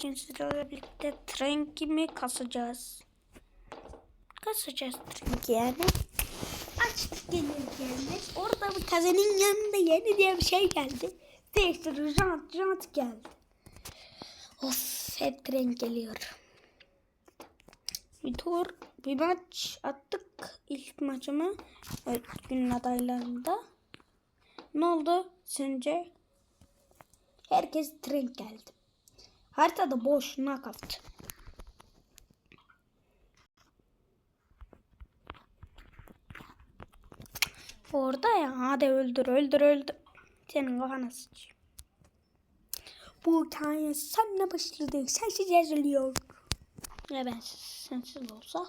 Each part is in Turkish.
Bugün sizlerle birlikte tren gibi kasacağız. Kasacağız tren yani. Açtık gelir gelmez. Orada bir kazenin yanında yeni diye bir şey geldi. Değiştir jant jant geldi. Of hep tren geliyor. Bir tur bir maç attık ilk maçımı evet, günün adaylarında. Ne oldu sence? Herkes tren geldi. Haritada boş knockout. Orada ya hadi öldür öldür öldür. Senin kafana sıçayım. Bu hikaye senle başladı. Sensiz yazılıyor. Ya ben sensiz olsa.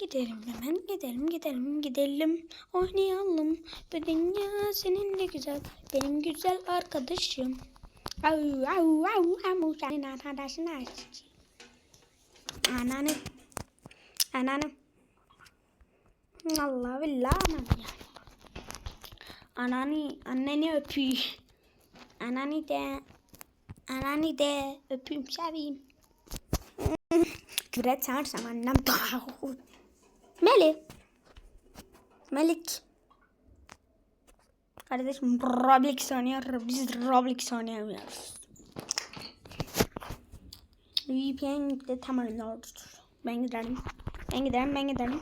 Gidelim hemen gidelim gidelim gidelim oynayalım. Bu dünya senin de güzel benim güzel arkadaşım. Au au au au senin arkadaşın açıcı. Ananı. Ananı. Allah billah anam ya. Anani, anneni öpüyor. Anani de, anani de öpeyim seveyim. Küre çağırsam annem daha Melih. Melik. Kardeşim Roblox oynuyor. Biz Roblox oynayamıyoruz. VPN gitti tamam oldu. Ben giderim. Ben giderim ben giderim.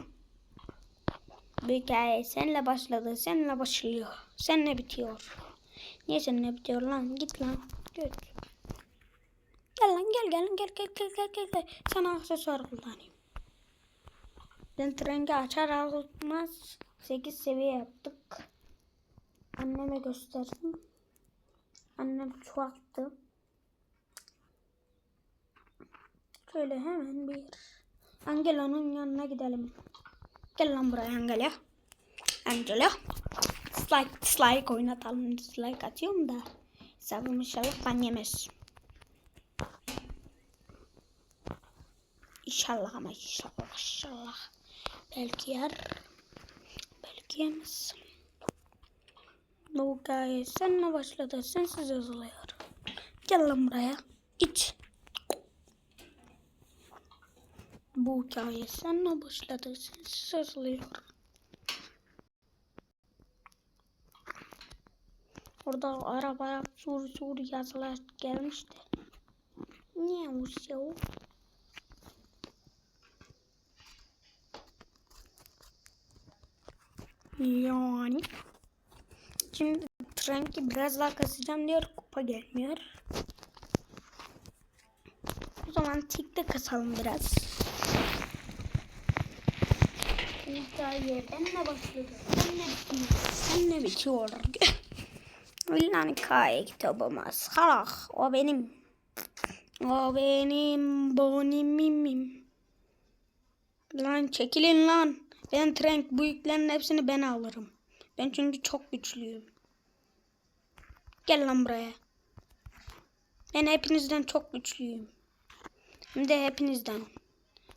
Bu hikaye seninle başladı. Seninle başlıyor. Seninle bitiyor. Niye seninle bitiyor lan? Git lan. Git. Gel lan gel gel gel gel gel gel gel. gel. Sana aksesuar kullanayım. Ben trengi açar almaz 8 seviye yaptık. Anneme gösterdim. Annem çoğalttı. Şöyle hemen bir Angela'nın yanına gidelim. Gel lan buraya Angela. Angela. Dislike, dislike oynatalım. Dislike atıyorum da. Hesabım inşallah ban yemez. İnşallah ama inşallah inşallah. Belki yer. Belki yemez. Bu hikaye seninle başladı. Sensiz yazılıyor. Gel lan buraya. İç. Bu hikaye seninle başladı. Sensiz yazılıyor. Orada arabaya sur sur yazılar gelmişti. Niye uçuyor? Yani. Şimdi trenki biraz daha kasacağım diyor. Kupa gelmiyor. O zaman tikte kasalım biraz. Hikaye benle başladı. Benle bitiyor. Benle bitiyor. Villan hikaye kitabımız. Halah. O benim. O benim bonimimim. Lan çekilin lan. Ben trenk bu yüklerin hepsini ben alırım. Ben çünkü çok güçlüyüm. Gel lan buraya. Ben hepinizden çok güçlüyüm. Hem de hepinizden.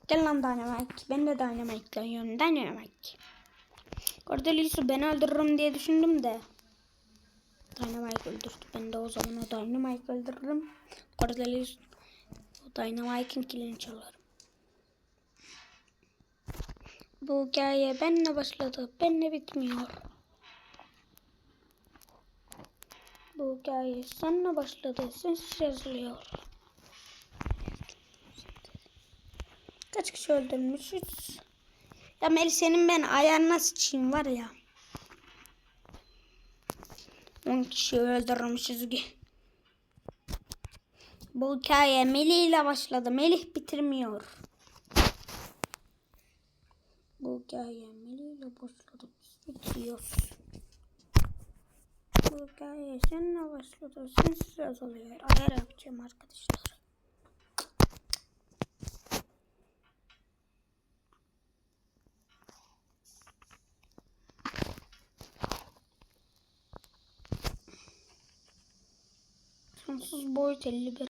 Gel lan Dynamite. Ben de Dynamite'la yiyorum. Dynamite. Cordelius'u ben öldürürüm diye düşündüm de. Dynamite öldürdü. Ben de o zaman o Dynamite öldürürüm. Cordelius Dynamite'in kilini çalarım. Bu hikaye benle başladı. Benle bitmiyor. Bu hikaye seninle başladı. Sensiz yazılıyor. Kaç kişi öldürmüşüz? Ya Meli senin ben ayağına sıçayım var ya. 10 kişi öldürmüşüz. Bu hikaye Melih ile başladı. Melih bitirmiyor. Bu hikaye Melih ile başladı. Biz bitiriyoruz. Bu hikaye seninle başladı. Sensiz yazılıyor. Ayar yapacağım arkadaşlar. Sonsuz boyut 51.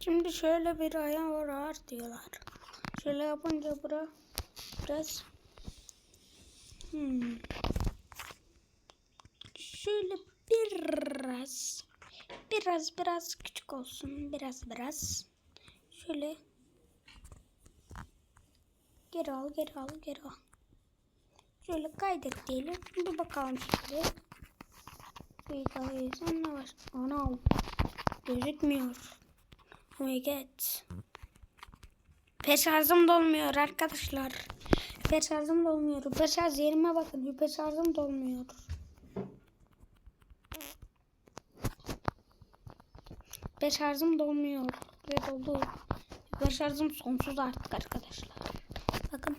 Şimdi şöyle bir ayağı var diyorlar. Şöyle yapınca bura biraz Hmm. Şöyle biraz biraz biraz küçük olsun. Biraz biraz. Şöyle geri al geri al geri al. Şöyle kaydet diyelim. Bir bakalım şimdi. İnsan ne var? Anam. Gözükmüyor. Oh my god. Hiper şarjım dolmuyor arkadaşlar. Hiper şarjım dolmuyor. Hiper şarj yerime bakın. Hiper şarjım dolmuyor. Hiper şarjım dolmuyor. Ve doldu. Hiper şarjım sonsuz artık arkadaşlar. Bakın.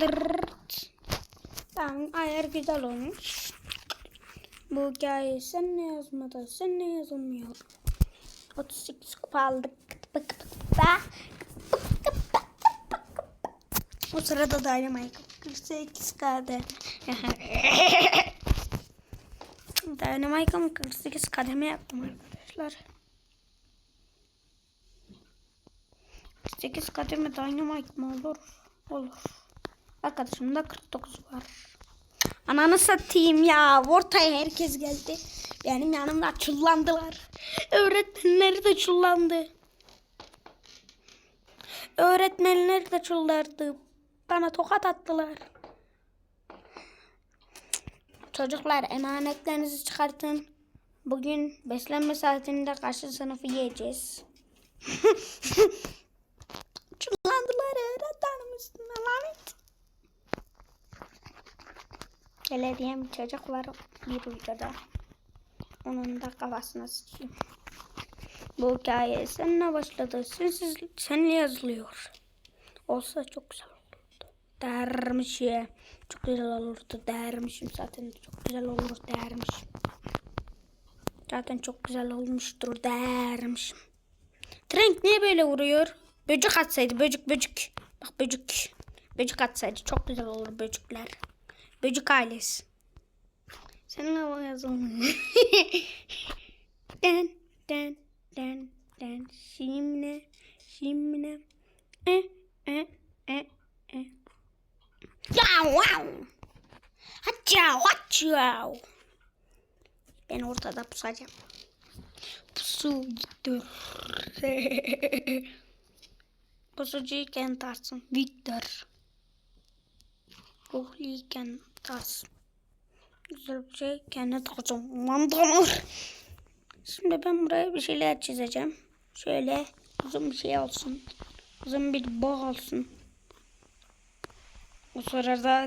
Dırrt. Tamam ayar güzel olmuş. Bu hikayeyi sen ne yazmadın? Sen ne yazılmıyor? 38 kupa aldık. Bak bak O sırada Dynamite 48 kadem. Dynamite'ım 48 kademe yaptım arkadaşlar. 48 kademe Dynamite mi olur? Olur. Arkadaşımda 49 var. Ananı satayım ya. Ortaya herkes geldi. Benim yanımda çullandılar. Öğretmenler de çullandı. Öğretmenler de çullardı. Bana tokat attılar. Çocuklar emanetlerinizi çıkartın. Bugün beslenme saatinde karşı sınıfı yiyeceğiz. Çullandılar öğretmenim üstüne lanet. Belediye bir çocuk var bir videoda. Onun da kafasına sıçayım. Bu hikaye seninle başladı. Sensiz, seninle yazılıyor. Olsa çok güzel olurdu. Dermişim. Çok güzel olurdu dermişim. Zaten çok güzel olur dermişim. Zaten çok güzel olmuştur dermişim. Trenk niye böyle vuruyor? Böcek atsaydı böcük böcük. Bak böcük. Böcük atsaydı çok güzel olur böcükler. Böcük ailesi. Seninle o yazılmıyor. den den den den. Şimdi şimdi. E e e e. Ya wow. Hatta hatta. Ben ortada pusacağım. Pusu gitti. Pusucuyken tarsın. Victor. Ruhliyken tarsın. Güzel bir şey kendi takacağım. Mandanır. Şimdi ben buraya bir şeyler çizeceğim. Şöyle uzun bir şey olsun. Uzun bir bağ olsun. O sırada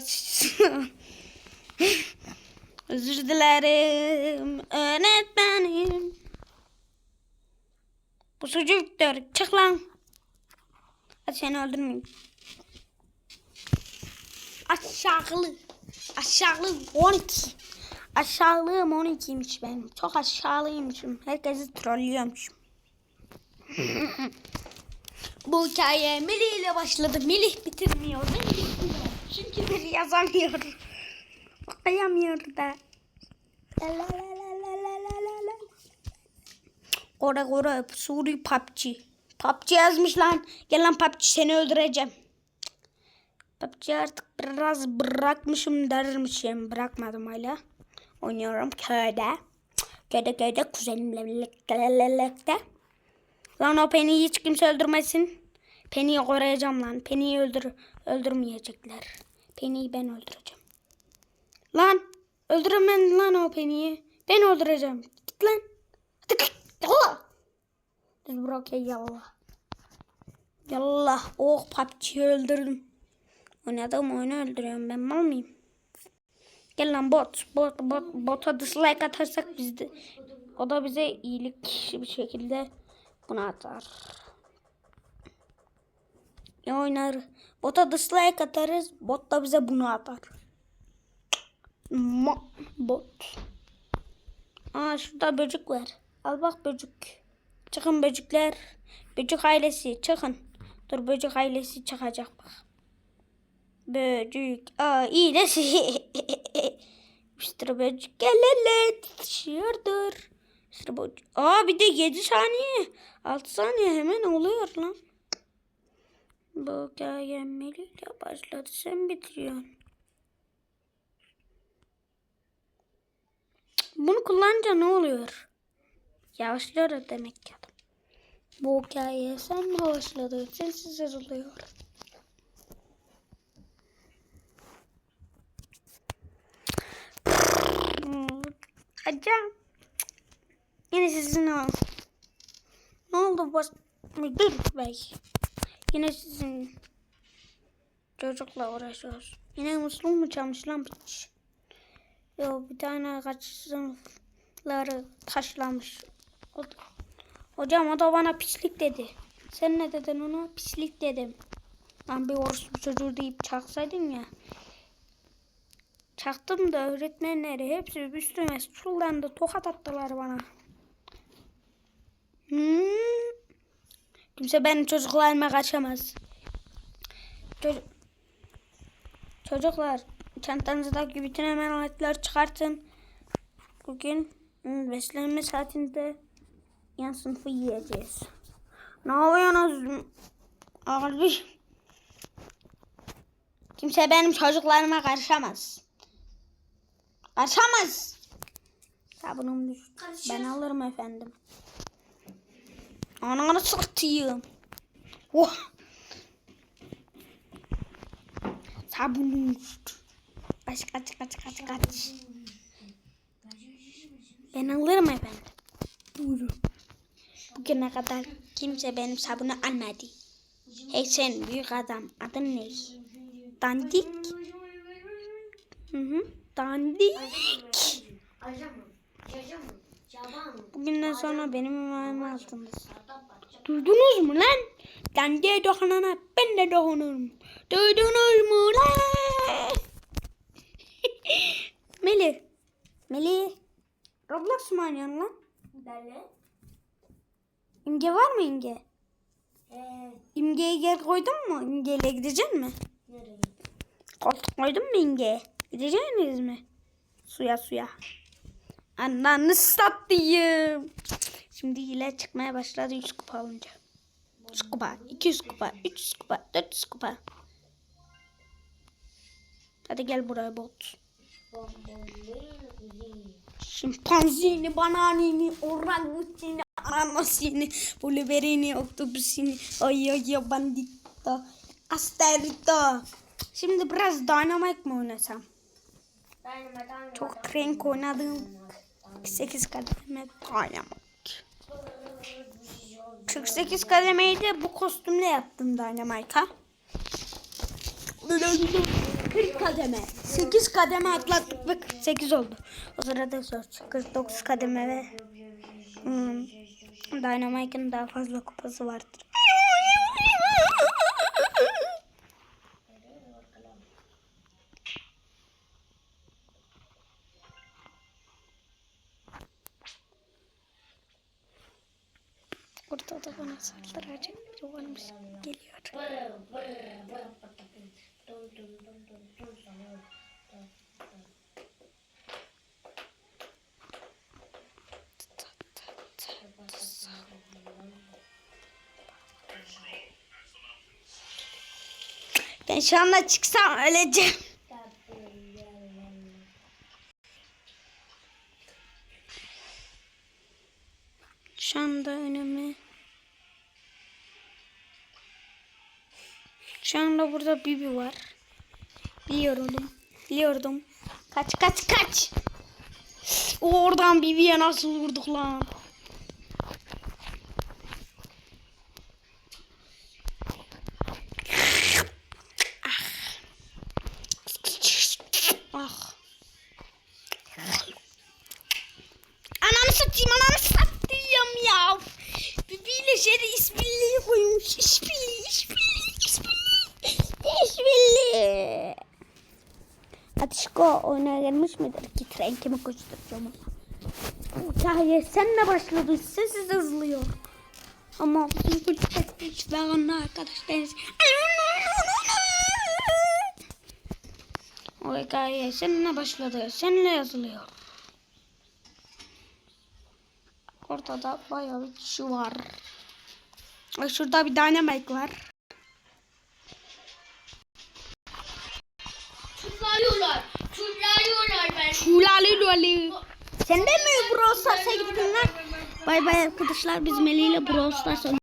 özür dilerim öğretmenim. Bu sucu Victor çık lan. Hadi seni öldürmeyeyim. Aşağılı. Aşağılı 12. Aşağılığım 12'ymiş benim. Çok aşağılıymışım. Herkesi trollüyormuşum. Bu hikaye Melih ile başladı. Melih bitirmiyor. Çünkü bir yazamıyor. Okuyamıyor da. La la la. Kore kore Suri PUBG. PUBG yazmış lan. Gel lan PUBG seni öldüreceğim. PUBG artık biraz bırakmışım dermişim. Bırakmadım hala. Oynuyorum köyde. Köyde köyde kuzenimle birlikte. Lan o Penny'i hiç kimse öldürmesin. Penny'i koruyacağım lan. Penny'i öldür öldürmeyecekler. Penny'i ben öldüreceğim. Lan öldüremem lan o Penny'i. Ben öldüreceğim. Git lan. Hadi git. Yallah. Biz bırak ya yallah. Yallah. Oh PUBG'yi öldürdüm. Oynadığım oyunu öldürüyorum. Ben mal mıyım? Gel lan bot. Bot, bot, bota dislike atarsak biz o da bize iyilik bir şekilde bunu atar. Ne oynar? Bota dislike atarız. Bot da bize bunu atar. Ma bot. Aa şurada böcük var. Al bak böcük. Çıkın böcükler. Böcük ailesi çıkın. Dur böcük ailesi çıkacak bak. Böcük ailesi. Mr. Böcük gel hele tutuşuyordur. Mr. Böcük. Aa bir de 7 saniye. 6 saniye hemen oluyor lan. Bu Melih'le başladı. Sen bitiriyorsun. Bunu kullanınca ne oluyor? Yavaşlıyor demek ki adam. Bu hikaye sen mi başladı? Sensiz yazılıyor. Hmm, Acayip. Yine sizin o. Ne oldu baş... Müdür bey. Yine sizin çocukla uğraşıyoruz. Yine musluğum mu çalmış lan piç? Yo bir tane kaç sınıfları taşlamış. O Hocam o da bana pislik dedi. Sen ne dedin ona? Pislik dedim. Ben bir orospu çocuğu deyip çaksaydım ya. Çaktım da öğretmenleri hepsi üstüme çullandı. Tokat attılar bana. Hmm. Kimse benim çocuklarıma kaçamaz. Çocuk... Çocuklar çantanızdaki bütün emanet çıkartın. Bugün hmm, beslenme saatinde yan sınıfı yiyeceğiz. Ne yapıyorsunuz? Abi. Kimse benim çocuklarıma karışamaz. Karışamaz. Sabunum düştü. Ben alırım efendim. Ananı satayım. Oh. Sabunum düştü. Kaç kaç kaç kaç kaç. Ben alırım efendim. Buyurun. Bugüne kadar kimse benim sabunu almadı. Hey sen büyük adam. Adın ne? Dandik. Hı hı. Dandik. Bugünden sonra benim imanım altındasın. Duydunuz mu lan? Dandiye dokunana ben de dokunurum. Duydunuz mu lan? Melih. Melih. Roblox mu oynuyorsun lan? İmge var mı İmge? İmge'yi gel koydun mu? İmge'yle gidecek mi? Koltuk koydun mu İmge'ye? Gideceğiniz mi? Suya suya. Ananı satayım. Şimdi hile çıkmaya başladı 100 kupa alınca. 100 kupa, 200 kupa, 300 kupa, 400 kupa. Hadi gel buraya bot. Şimpanzini, bananini, orangutini, ananasini, blueberry'ni, oktopusini, ay ay ay bandito, asterito. Şimdi biraz dynamite mı oynasam? Çok renk oynadığım 48 kademe dynamite. 48 kademeyi de bu kostümle yaptım Dynamite'a. 40 kademe. 8 kademe atlattık ve 48 oldu. O sırada zor. 49 kademe ve hmm, Dynamite'ın daha fazla kupası vardır. Orada da bana saldıracak biri varmış. Geliyor. Ben şu anda çıksam öleceğim. Şu anda önüme Şu anda burada Bibi var. Biliyordum. Biliyordum. Kaç kaç kaç. Oradan Bibi'ye nasıl vurduk lan? Oyuna gelmiş midir? Git renkimi koşturacağım ona. Hikaye senle başladı. Sessiz hızlıyor. Ama bizim kulüpte ve onun arkadaşlarınız. O hikaye seninle başladı. Seninle yazılıyor. Ortada bayağı bir kişi var. Şurada bir dynamite var. Şulali lali. Sen de mi Brawl Stars'a gittin lan? Bay bay arkadaşlar biz Melih ile Brawl Stars'a